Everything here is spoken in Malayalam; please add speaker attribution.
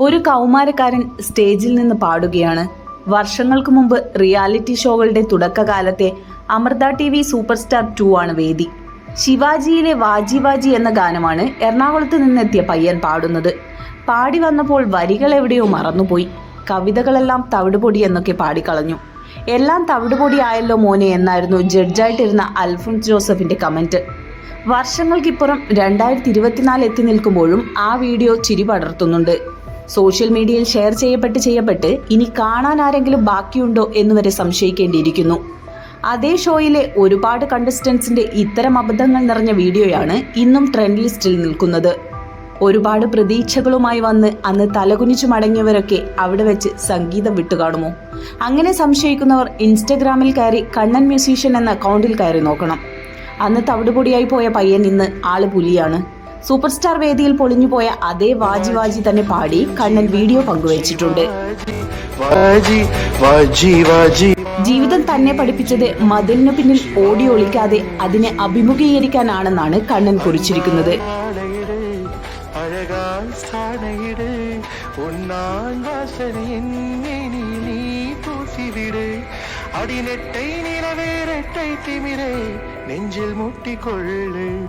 Speaker 1: ഒരു കൗമാരക്കാരൻ സ്റ്റേജിൽ നിന്ന് പാടുകയാണ്. വർഷങ്ങൾക്ക് മുമ്പ് റിയാലിറ്റി ഷോകളുടെ തുടക്കകാലത്തെ Amrita T V super star two ആണ് വേദി. ശിവാജിയിലെ വാജി വാജി എന്ന ഗാനമാണ് എറണാകുളത്ത് നിന്നെത്തിയ പയ്യൻ പാടുന്നത്. പാടി വന്നപ്പോൾ വരികൾ എവിടെയോ മറന്നുപോയി. കവിതകളെല്ലാം തവിടുപൊടി എന്നൊക്കെ പാടിക്കളഞ്ഞു. എല്ലാം തവിടുപൊടി ആയല്ലോ മോനെ എന്നായിരുന്നു ജഡ്ജായിട്ടിരുന്ന അൽഫോൻസ് ജോസഫിന്റെ കമന്റ്. വർഷങ്ങൾക്കിപ്പുറം രണ്ടായിരത്തി ഇരുപത്തിനാല് എത്തി നിൽക്കുമ്പോഴും ആ വീഡിയോ ചിരി പടർത്തുന്നുണ്ട്. സോഷ്യൽ മീഡിയയിൽ ഷെയർ ചെയ്യപ്പെട്ട് ചെയ്യപ്പെട്ട് ഇനി കാണാൻ ആരെങ്കിലും ബാക്കിയുണ്ടോ എന്നുവരെ സംശയിക്കേണ്ടിയിരിക്കുന്നു. അതേ ഷോയിലെ ഒരുപാട് കണ്ടസ്റ്റൻസിന്റെ ഇത്തരം അബദ്ധങ്ങൾ നിറഞ്ഞ വീഡിയോയാണ് ഇന്നും ട്രെൻഡ് ലിസ്റ്റിൽ നിൽക്കുന്നത്. ഒരുപാട് പ്രതീക്ഷകളുമായി വന്ന് അന്ന് തലകുനിച്ചു മടങ്ങിയവരൊക്കെ അവിടെ വെച്ച് സംഗീതം വിട്ടുകാണുമോ? അങ്ങനെ സംശയിക്കുന്നവർ ഇൻസ്റ്റഗ്രാമിൽ കയറി കണ്ണൻ മ്യൂസീഷ്യൻ എന്ന അക്കൗണ്ടിൽ കയറി നോക്കണം. അന്ന് തവിടുപൊടിയായി പോയ പയ്യൻ ഇന്ന് ആൾ പുലിയാണ്. സൂപ്പർ സ്റ്റാർ വേദിയിൽ പൊളിഞ്ഞുപോയ അതേ വാജി വാജി തന്നെ പാടി കണ്ണൻ വീഡിയോ പങ്കുവച്ചിട്ടുണ്ട്. ജീവിതം തന്നെ പഠിപ്പിച്ചത് മതിലിനു പിന്നിൽ ഓടി ഒളിക്കാതെ അതിനെ അഭിമുഖീകരിക്കാനാണെന്നാണ് കണ്ണൻ കുറിച്ചിരിക്കുന്നത്.
Speaker 2: അടിനെട്ടൈ നിലവേറെട്ടൈ തിമിരേ നെഞ്ചിൽ മുട്ടിക്കൊള്ളു.